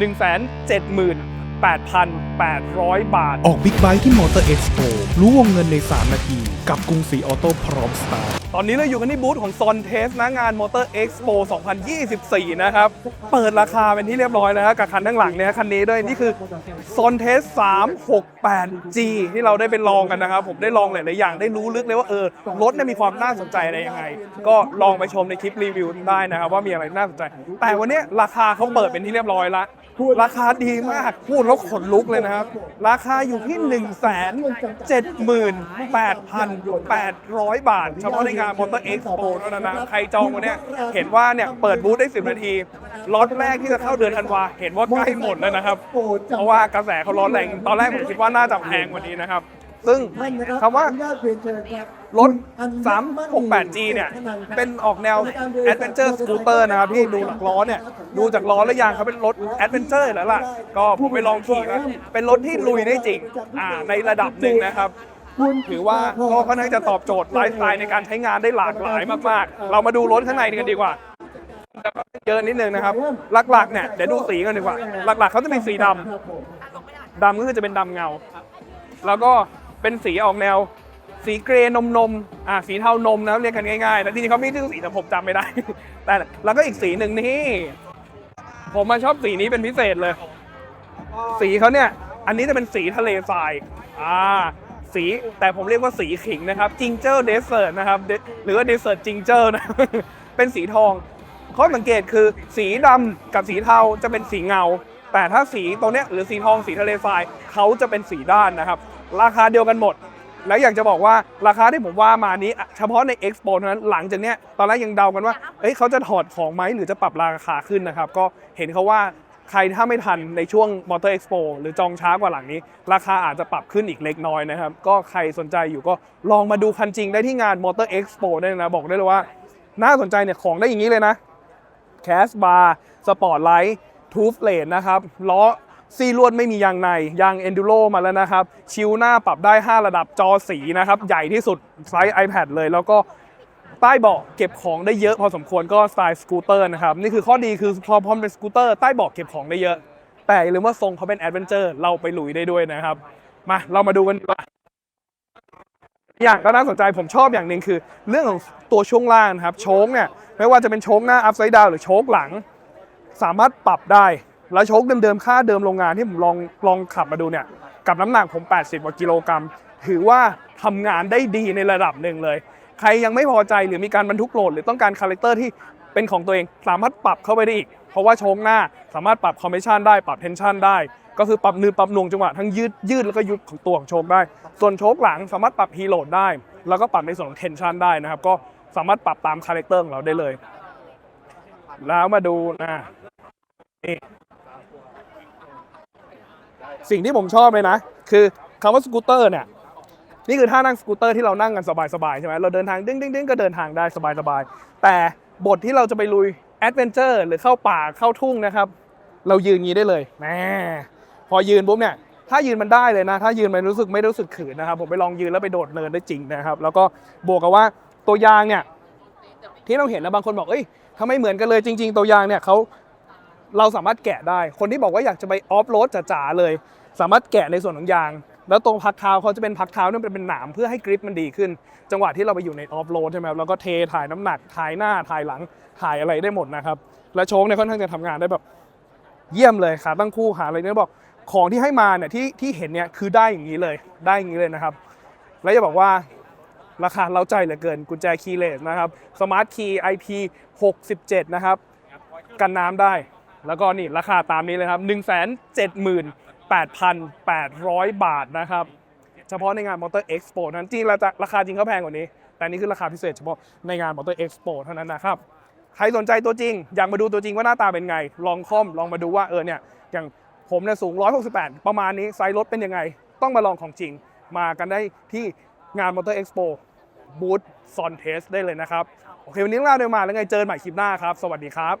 178,800 บาท ออกบิ๊กไบค์ที่มอเตอร์เอ็กซ์โปรู้วงเงินใน 3 นาที กับกรุงศรีออโต้พร้อมสตาร์ท ตอนนี้เราอยู่กันที่บูธของ Son Test นะงาน Motor Expo 2024 นะครับ เปิดราคาเป็นที่เรียบร้อยแล้วกับคันข้างหลังเนี่ยคันนี้ด้วยนี่คือ Son Test 368G ที่เราได้ไปลองกันนะครับ ผมได้ลองหลาย ๆ อย่างได้รู้ลึกเลยว่าเออรถเนี่ยมีความน่าสนใจอะไรยังไง ก็ลองไปชมในคลิปรีวิวได้นะครับ ว่ามีอะไรน่าสนใจ แต่วันนี้ราคาเขาเปิดเป็นที่เรียบร้อยล้วราคาดีมากพูดแล้วขนลุกเลยนะครับ ราคาอยู่ที่ 1 7 8 8 0 0 บาทเฉพาะในงาน Motor Expo เท่านั้นนะ ใครจองวันเนี้ยเห็นว่าเนี่ยเปิดบูธได้ 10 นาที ล็อตแรกที่จะเข้ารถธันวา เห็นว่าใกล้หมดแล้วนะครับ เพราะว่ากระแสเขาร้อนแรง ตอนแรกผมคิดว่าน่าจะแพงกว่านี้นะครับ ซึ่งคำว่ารถ 368G เนี่ย เป็นออกแนว Adventure Scooter นะครับพี่ดูหลักล้อเนี่ย ดูจากล้อแล้วยางเขาเป็นรถ Adventure แล้วล่ะ ก็ผมไปลองขี่แล้วเป็นรถที่ลุยได้จริง อ่า ในระดับหนึ่งนะครับ ถือว่าก็ค่อนข้างจะตอบโจทย์ไลฟ์สไตล์ในการใช้งานได้หลากหลายมากๆ เรามาดูรถข้างในกันดีกว่าเยอะนิดนึงนะครับ หลักๆเนี่ยเดี๋ยวดูสีกันดีกว่า หลักๆเขาจะเป็นสีดำดำก็คือจะเป็นดำเงา แล้วก็เป็นสีออกแนว สีเกรย์นมนมๆอ่าสีเทานมนะเรียกกันง่ายๆแต่จริงๆเขาไม่ชื่อสีแต่ผมจำไม่ได้ แต่แล้วก็อีกสีหนึ่งนี่ผมมาชอบสีนี้เป็นพิเศษเลย สีเขาเนี่ย อันนี้จะเป็นสีทะเลทราย อ่า สี แต่ผมเรียกว่าสีขิงนะครับจิงเจอร์เดสเซอร์นะครับหรือว่าเดสเซอร์จิงเจอร์นะเป็นสีทองข้อสังเกตคือสีดำกับสีเทาจะเป็นสีเงา แต่ถ้าสีตรงเนี้ยหรือสีทองสีทะเลทรายเขาจะเป็นสีด้านนะครับ ราคาเดียวกันหมด แล้วอยากจะบอกว่าราคาที่ผมว่ามานี้ เฉพาะใน Expo เท่านั้นหลังจากเนี้ยตอนแรกยังเดากันว่าเอ้ยเขาจะถอดของไหมหรือจะปรับราคาขึ้นนะครับ ก็เห็นเขาว่า ใครถ้าไม่ทันในช่วง Motor Expo หรือจองช้ากว่าหลังนี้ ราคาอาจจะปรับขึ้นอีกเล็กน้อยนะครับ ก็ใครสนใจอยู่ก็ลองมาดูคันจริงได้ที่งาน Motor Expo ได้นะ บอกได้เลยว่า น่าสนใจเนี่ยของได้อย่างนี้เลยนะแคสบาร์สปอร์ตไลท์ทูฟเลนนะครับล้อซีลวดไม่มียางในยางเอนดูโรมาแล้วนะครับ ชิวหน้าปรับได้ 5 ระดับจอสีนะครับ ใหญ่ที่สุดไซส์ iPad เลยแล้วก็ ใต้เบาะเก็บของได้เยอะพอสมควรก็สไตล์สกูตเตอร์นะครับนี่คือข้อดีคือพอพอมันเป็นสกูตเตอร์ใต้เบาะเก็บของได้เยอะ แต่อย่าลืมว่าทรงเขาเป็นแอดเวนเจอร์เราไปหลุยได้ด้วยนะครับมาเรามาดูกันดีกว่าอย่างก็น่าสนใจผมชอบอย่างหนึ่งคือ เรื่องของตัวช่วงล่างนะครับโชคเนี่ยไม่ว่าจะเป็นโชคหน้า upside down หรือโชคหลัง สามารถปรับได้ แล้วโชคเดิมๆค่าเดิมโรงงานที่ผมลองลองขับมาดูเนี่ยกับน้ำหนักผม 80กว่ากิโลกรัมถือว่าทำงานได้ดีในระดับหนึ่งเลย ใครยังไม่พอใจหรือมีการบรรทุกโหลด หรือต้องการคาแรคเตอร์ที่เป็นของตัวเอง สามารถปรับเข้าไปได้อีก เพราะว่าโชคหน้าสามารถปรับคอมเพรสชันได้ปรับเทนชันได้ ก็คือปรับนืดปรับหน่วงจังหวะทั้งยืดยืดแล้วก็ยุบของตัวของโชคได้ ส่วนโชคหลังสามารถปรับฮีโหลดได้ แล้วก็ปรับในส่วนของเทนชันได้นะครับก็สามารถปรับตามคาแรคเตอร์ของเราได้เลย แล้วมาดูนะนี่สิ่งที่ผมชอบเลยนะ คือคำว่าสกูตเตอร์เนี่ย นี่คือท่านั่งสกูตเตอร์ที่เรานั่งกันสบายๆใช่ไหมเราเดินทางดึงดึงดึงก็เดินทางได้สบายๆแต่บทที่เราจะไปลุยแอดเวนเจอร์หรือเข้าป่าเข้าทุ่งนะครับ เรายืนงี้ได้เลยแหมพอยืนปุ๊บเนี่ยถ้ายืนมันได้เลยนะ ถ้ายืนมันรู้สึกไม่รู้สึกขืนนะครับ ผมไปลองยืนแล้วไปโดดเนินได้จริงนะครับ แล้วก็บวกกับว่าตัวยางเนี่ยที่เราเห็นนะบางคนบอกเอ้ยทำไมเหมือนกันเลยจริง ๆ ตัวยางเนี่ยเขาเราสามารถแกะได้ คนที่บอกว่าอยากจะไปออฟโรดจ๋าๆเลย สามารถแกะในส่วนของยาง แล้วตรงพักเท้าเขาจะเป็นพักเท้าเนี่ยเป็นเป็นหนามเพื่อให้กริปมันดีขึ้น จังหวะที่เราไปอยู่ในออฟโรดใช่ไหมครับแล้วก็เทถ่ายน้ำหนักถ่ายหน้าถ่ายหลังถ่ายอะไรได้หมดนะครับ และโชคเนี่ยค่อนข้างจะทำงานได้แบบเยี่ยมเลยขาตั้งคู่ขาอะไรเนี่ยบอกของที่ให้มาเนี่ยที่ที่เห็นเนี่ยคือได้อย่างนี้เลยได้อย่างนี้เลยนะครับ แล้วจะบอกว่าราคาเล้าใจเหลือเกินกุญแจคีย์เลสนะครับสมาร์ทคีย์ IP 67 นะครับ กันน้ำได้ แล้วก็นี่ราคาตามนี้เลยครับ 8,800 บาทนะครับ เฉพาะในงาน Motor Expo นั้นจริงราคาจริงเขาแพงกว่านี้ แต่นี่คือราคาพิเศษเฉพาะในงาน Motor Expo เท่านั้นนะครับ ใครสนใจตัวจริง อยากมาดูตัวจริงว่าหน้าตาเป็นไง ลองคอมลองมาดูว่าเออเนี่ยอย่างผมเนี่ยสูง 168 ประมาณนี้ไซส์รถเป็นยังไง ต้องมาลองของจริง มากันได้ที่งาน Motor Expo บูธซอนเทสได้เลยนะครับ โอเค วันนี้เราเดินมาแล้วไงเจอกันใหม่คลิปหน้าครับ สวัสดีครับ